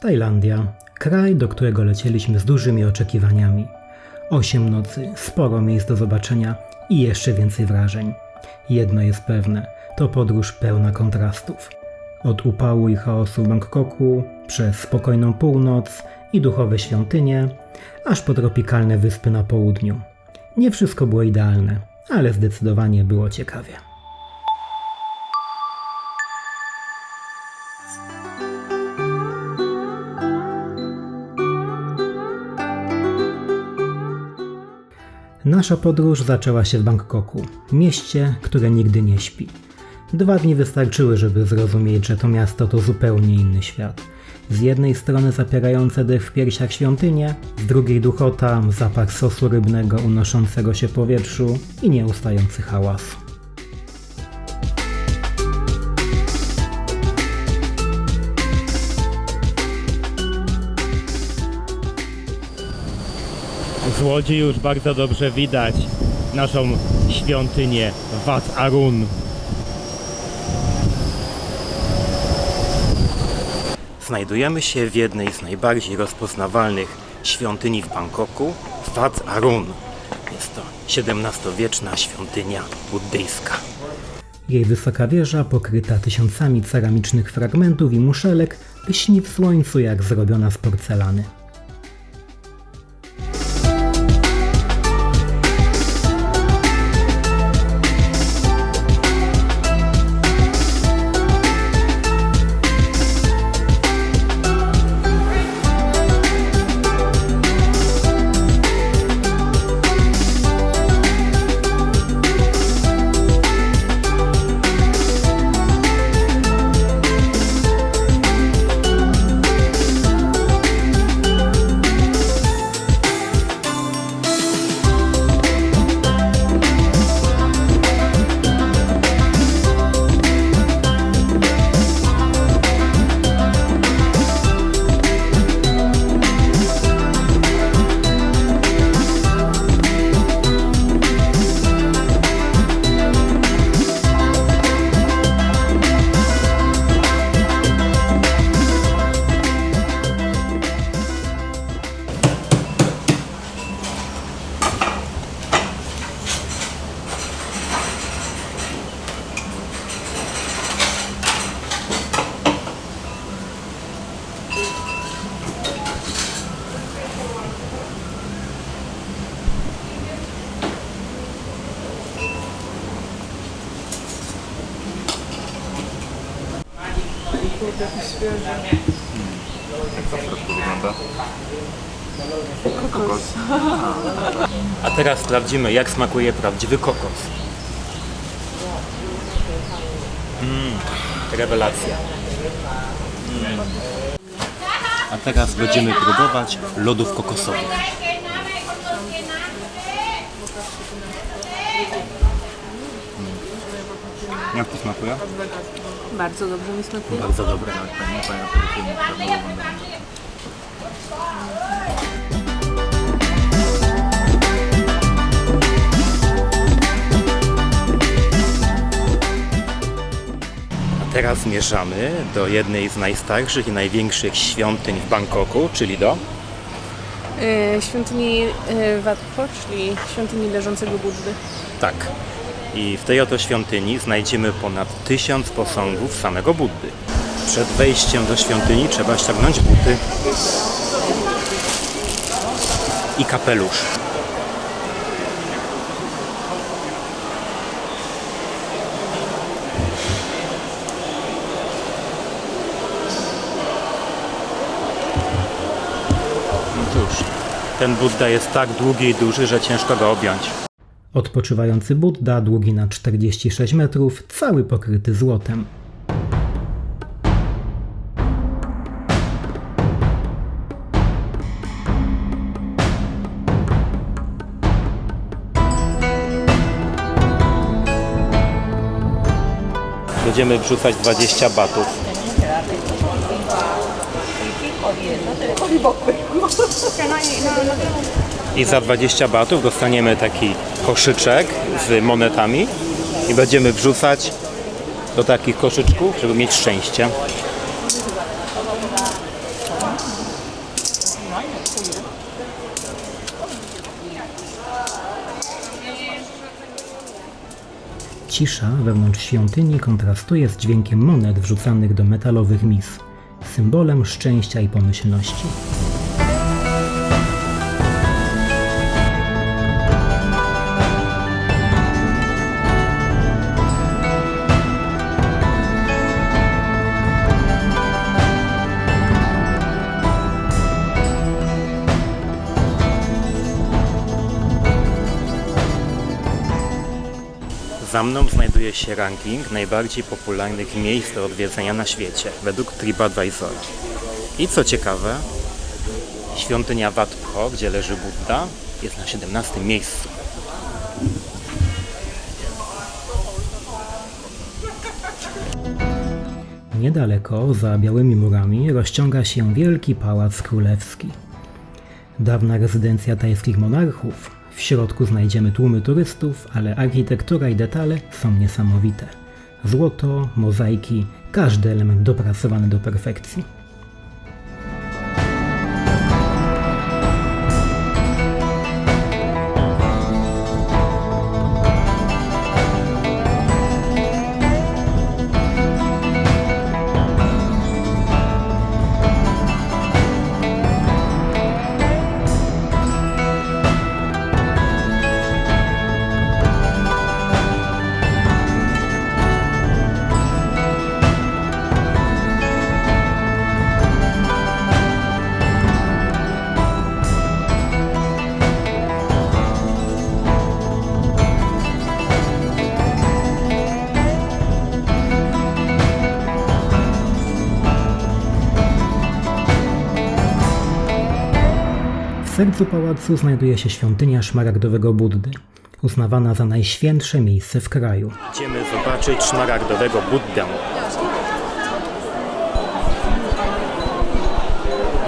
Tajlandia. Kraj, do którego lecieliśmy z dużymi oczekiwaniami. Osiem nocy, sporo miejsc do zobaczenia i jeszcze więcej wrażeń. Jedno jest pewne, to podróż pełna kontrastów. Od upału i chaosu Bangkoku, przez spokojną północ i duchowe świątynie, aż po tropikalne wyspy na południu. Nie wszystko było idealne, ale zdecydowanie było ciekawie. Nasza podróż zaczęła się w Bangkoku, mieście, które nigdy nie śpi. Dwa dni wystarczyły, żeby zrozumieć, że to miasto to zupełnie inny świat. Z jednej strony zapierające dech w piersiach świątynie, z drugiej duchota, zapach sosu rybnego unoszącego się powietrzu i nieustający hałas. Z Łodzi już bardzo dobrze widać naszą świątynię Wat Arun. Znajdujemy się w jednej z najbardziej rozpoznawalnych świątyni w Bangkoku, Wat Arun. Jest to XVII-wieczna świątynia buddyjska. Jej wysoka wieża, pokryta tysiącami ceramicznych fragmentów i muszelek, lśni w słońcu jak zrobiona z porcelany. A teraz sprawdzimy, jak smakuje prawdziwy kokos. Mm, rewelacja. Mm. A teraz będziemy próbować lodów kokosowych. Mm. Jak to smakuje? Bardzo dobrze mi smakuje. Bardzo dobre. A teraz zmierzamy do jednej z najstarszych i największych świątyń w Bangkoku, czyli do E, świątyni e, Wat Pho, czyli świątyni leżącego Buddy. Tak. I w tej oto świątyni znajdziemy ponad tysiąc posągów samego Buddy. Przed wejściem do świątyni trzeba ściągnąć buty i kapelusz. No cóż, ten Budda jest tak długi i duży, że ciężko go objąć. Odpoczywający Buddha, długi na 46 metrów, cały pokryty złotem. Będziemy wrzucać 20 batów i za 20 batów dostaniemy taki koszyczek z monetami i będziemy wrzucać do takich koszyczków, żeby mieć szczęście. Cisza wewnątrz świątyni kontrastuje z dźwiękiem monet wrzucanych do metalowych mis, symbolem szczęścia i pomyślności. Za mną znajduje się ranking najbardziej popularnych miejsc do odwiedzenia na świecie według TripAdvisor. I co ciekawe, świątynia Wat Pho, gdzie leży Buddha, jest na 17 miejscu. Niedaleko, za białymi murami, rozciąga się wielki pałac królewski. Dawna rezydencja tajskich monarchów. W środku znajdziemy tłumy turystów, ale architektura i detale są niesamowite. Złoto, mozaiki, każdy element dopracowany do perfekcji. Sercu pałacu znajduje się świątynia szmaragdowego Buddy, uznawana za najświętsze miejsce w kraju. Idziemy zobaczyć szmaragdowego Buddę.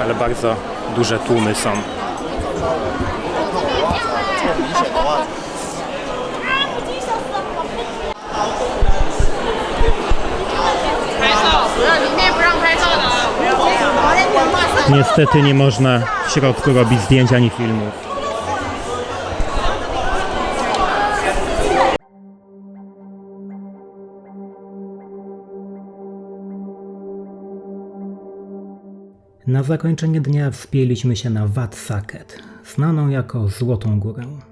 Ale bardzo duże tłumy są. Niestety nie można w środku robić zdjęć ani filmów. Na zakończenie dnia wspięliśmy się na Wat Saket, znaną jako Złotą Górę.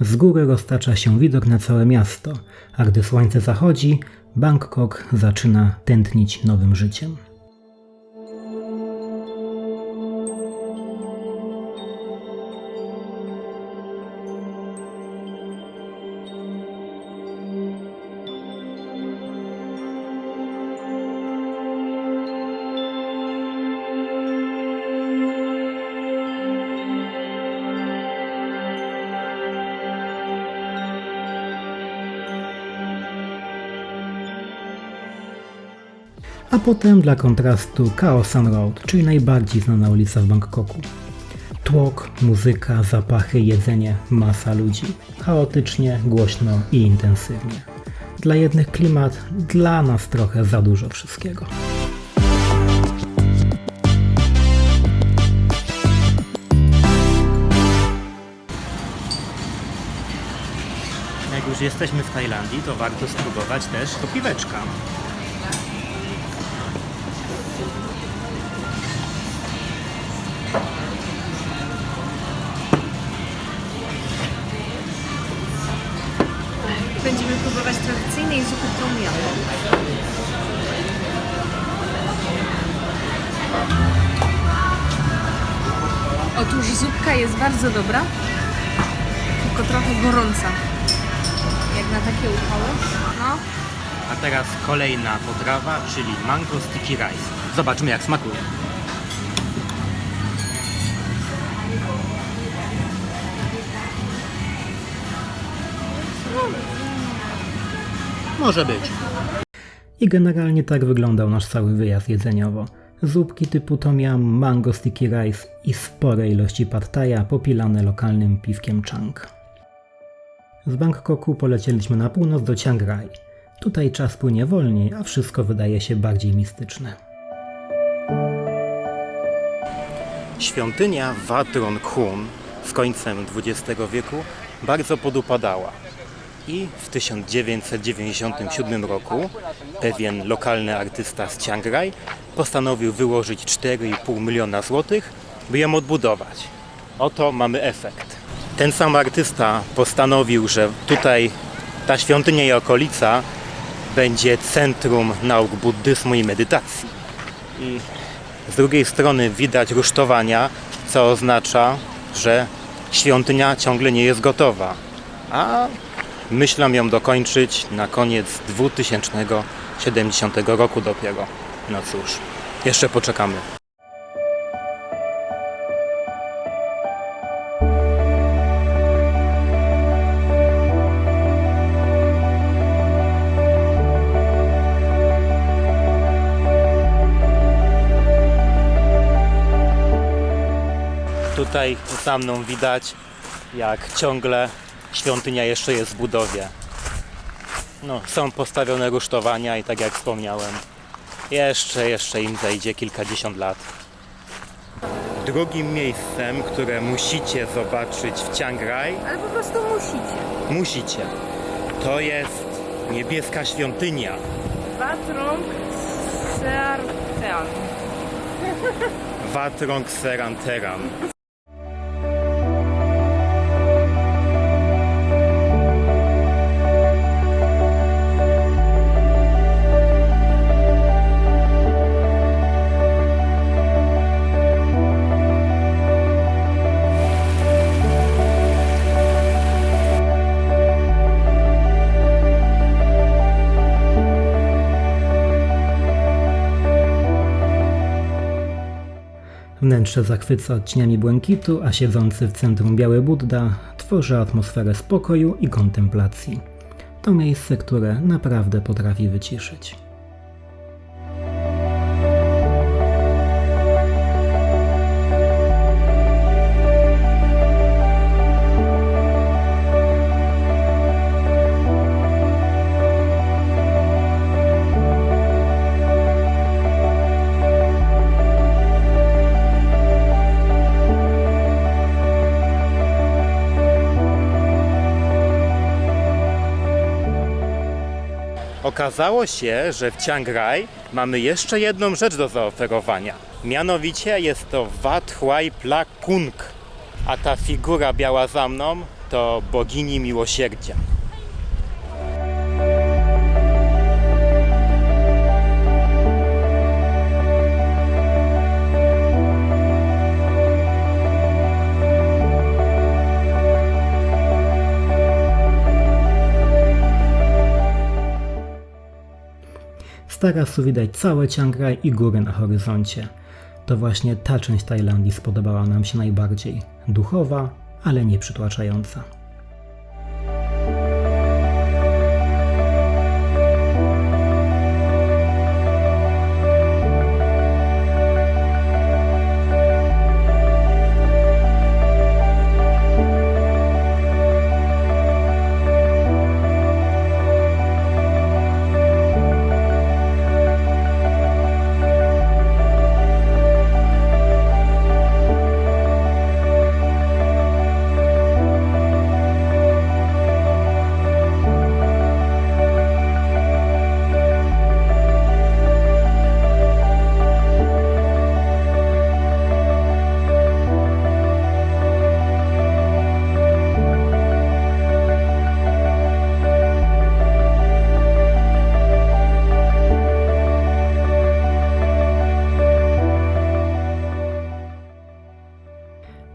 Z góry roztacza się widok na całe miasto, a gdy słońce zachodzi, Bangkok zaczyna tętnić nowym życiem. A potem dla kontrastu Kaosan Road, czyli najbardziej znana ulica w Bangkoku. Tłok, muzyka, zapachy, jedzenie, masa ludzi. Chaotycznie, głośno i intensywnie. Dla jednych klimat, dla nas trochę za dużo wszystkiego. Jak już jesteśmy w Tajlandii, to warto spróbować też to bardzo dobra, tylko trochę gorąca. Jak na takie upały. No, A teraz kolejna potrawa, czyli mango sticky rice. Zobaczmy jak smakuje. Może być. I generalnie tak wyglądał nasz cały wyjazd jedzeniowo. Zupki typu tom yum, mango sticky rice i spore ilości pad thai'a popilane lokalnym piwkiem chang. Z Bangkoku polecieliśmy na północ do Chiang Rai. Tutaj czas płynie wolniej, a wszystko wydaje się bardziej mistyczne. Świątynia Watron Khun z końcem XX wieku bardzo podupadała. I w 1997 roku pewien lokalny artysta z Chiang Rai postanowił wyłożyć 4,5 miliona złotych, by ją odbudować. Oto mamy efekt. Ten sam artysta postanowił, że tutaj ta świątynia i okolica będzie centrum nauk buddyzmu i medytacji. I z drugiej strony widać rusztowania, co oznacza, że świątynia ciągle nie jest gotowa. A myślę ją dokończyć na koniec 2070 roku dopiero. No cóż, jeszcze poczekamy. Tutaj za mną widać, jak ciągle świątynia jeszcze jest w budowie. No, są postawione rusztowania i tak jak wspomniałem, jeszcze, jeszcze im zajdzie kilkadziesiąt lat. Drugim miejscem, które musicie zobaczyć w Chiang Rai, Ale po prostu musicie. musicie, to jest niebieska świątynia. Batrąg Seartean. Watrong Seranteran. Wnętrze zachwyca odcieniami błękitu, a siedzący w centrum biały Buddha tworzy atmosferę spokoju i kontemplacji. To miejsce, które naprawdę potrafi wyciszyć. Okazało się, że w Chiang Rai mamy jeszcze jedną rzecz do zaoferowania. Mianowicie jest to Wat Huai Pla Kung, a ta figura biała za mną to bogini miłosierdzia. Tarasu widać całe Chiang i góry na horyzoncie. To właśnie ta część Tajlandii spodobała nam się najbardziej. Duchowa, ale nie przytłaczająca.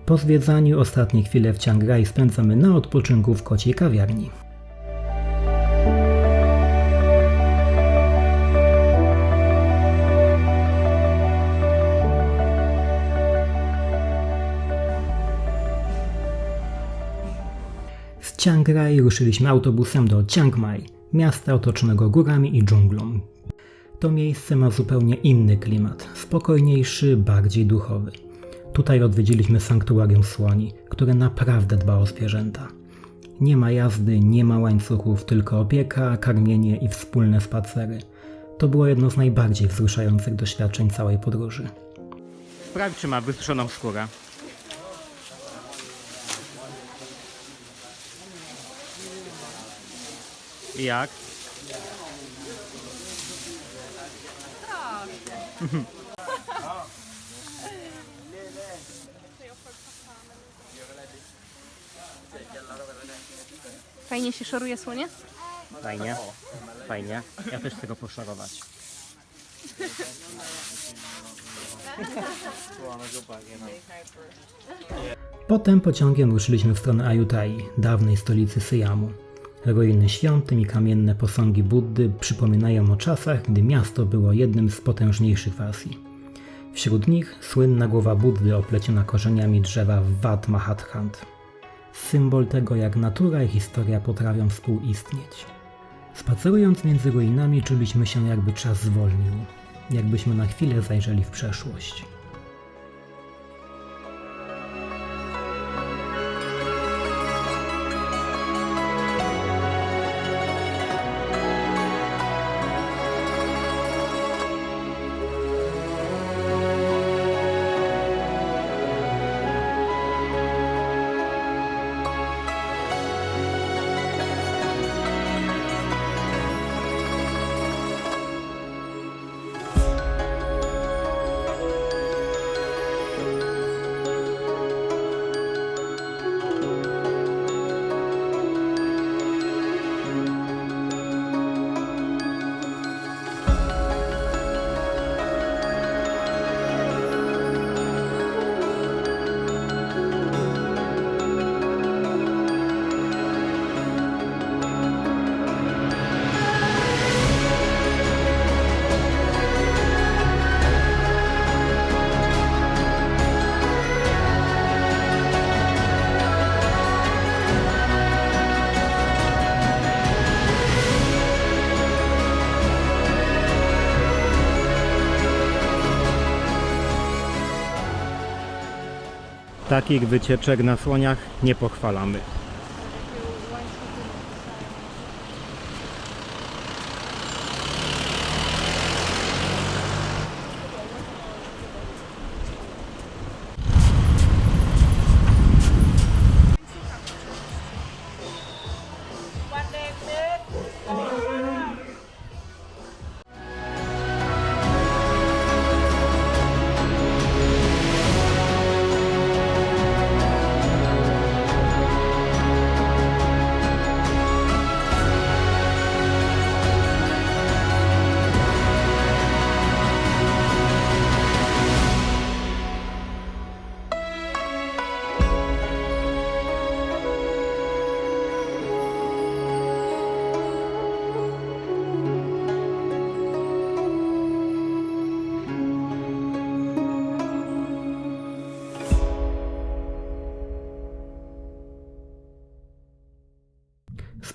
Po zwiedzaniu ostatnie chwile w Chiang Rai spędzamy na odpoczynku w kociej kawiarni. Z Chiang Rai ruszyliśmy autobusem do Chiang Mai, miasta otoczonego górami i dżunglą. To miejsce ma zupełnie inny klimat, spokojniejszy, bardziej duchowy. Tutaj odwiedziliśmy sanktuarium słoni, które naprawdę dba o zwierzęta. Nie ma jazdy, nie ma łańcuchów, tylko opieka, karmienie i wspólne spacery. To było jedno z najbardziej wzruszających doświadczeń całej podróży. Sprawdź, czy ma wysuszoną skórę. I jak? Fajnie się szoruje słonie? Fajnie, fajnie. Ja też chcę go poszorować. Potem pociągiem ruszyliśmy w stronę Ajutai, dawnej stolicy Syjamu. Ruiny świątyń i kamienne posągi Buddy przypominają o czasach, gdy miasto było jednym z potężniejszych w Azji. Wśród nich słynna głowa Buddy opleciona korzeniami drzewa Wat Mahathant. Symbol tego, jak natura i historia potrafią współistnieć. Spacerując między ruinami, czuliśmy się, jakby czas zwolnił, jakbyśmy na chwilę zajrzeli w przeszłość. Takich wycieczek na słoniach nie pochwalamy.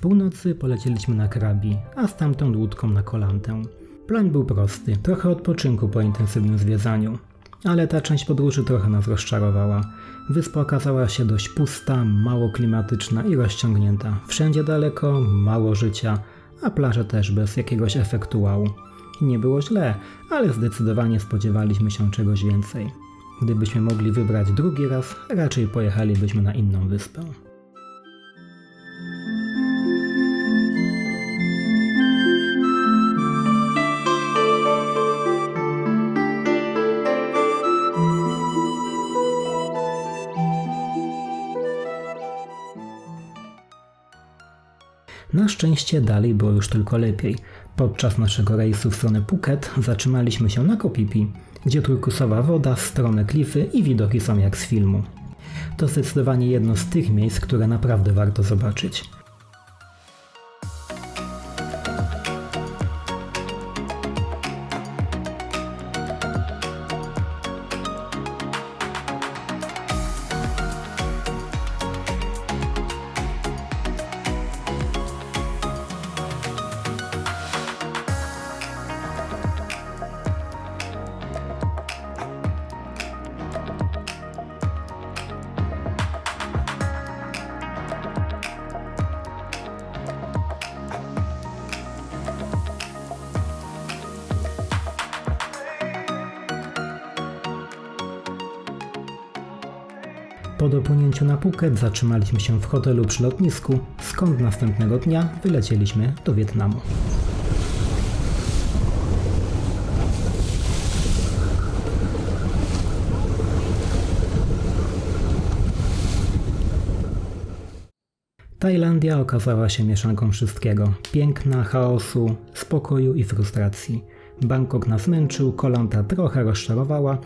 Północy polecieliśmy na Krabi, a stamtąd łódką na Kolantę. Plan był prosty, trochę odpoczynku po intensywnym zwiedzaniu. Ale ta część podróży trochę nas rozczarowała. Wyspa okazała się dość pusta, mało klimatyczna i rozciągnięta. Wszędzie daleko, mało życia, a plaże też bez jakiegoś efektu wow. Nie było źle, ale zdecydowanie spodziewaliśmy się czegoś więcej. Gdybyśmy mogli wybrać drugi raz, raczej pojechalibyśmy na inną wyspę. Szczęście dalej było już tylko lepiej. Podczas naszego rejsu w stronę Phuket zatrzymaliśmy się na Kopipi, gdzie turkusowa woda, strome klify i widoki są jak z filmu. To zdecydowanie jedno z tych miejsc, które naprawdę warto zobaczyć. Po dopłynięciu na Phuket zatrzymaliśmy się w hotelu przy lotnisku, skąd następnego dnia wylecieliśmy do Wietnamu. Tajlandia okazała się mieszanką wszystkiego: piękna, chaosu, spokoju i frustracji. Bangkok nas męczył, Kolanta trochę rozczarowała,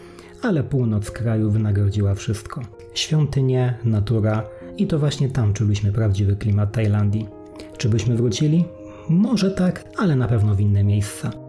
ale północ kraju wynagrodziła wszystko. Świątynie, natura i to właśnie tam czuliśmy prawdziwy klimat Tajlandii. Czy byśmy wrócili? Może tak, ale na pewno w inne miejsca.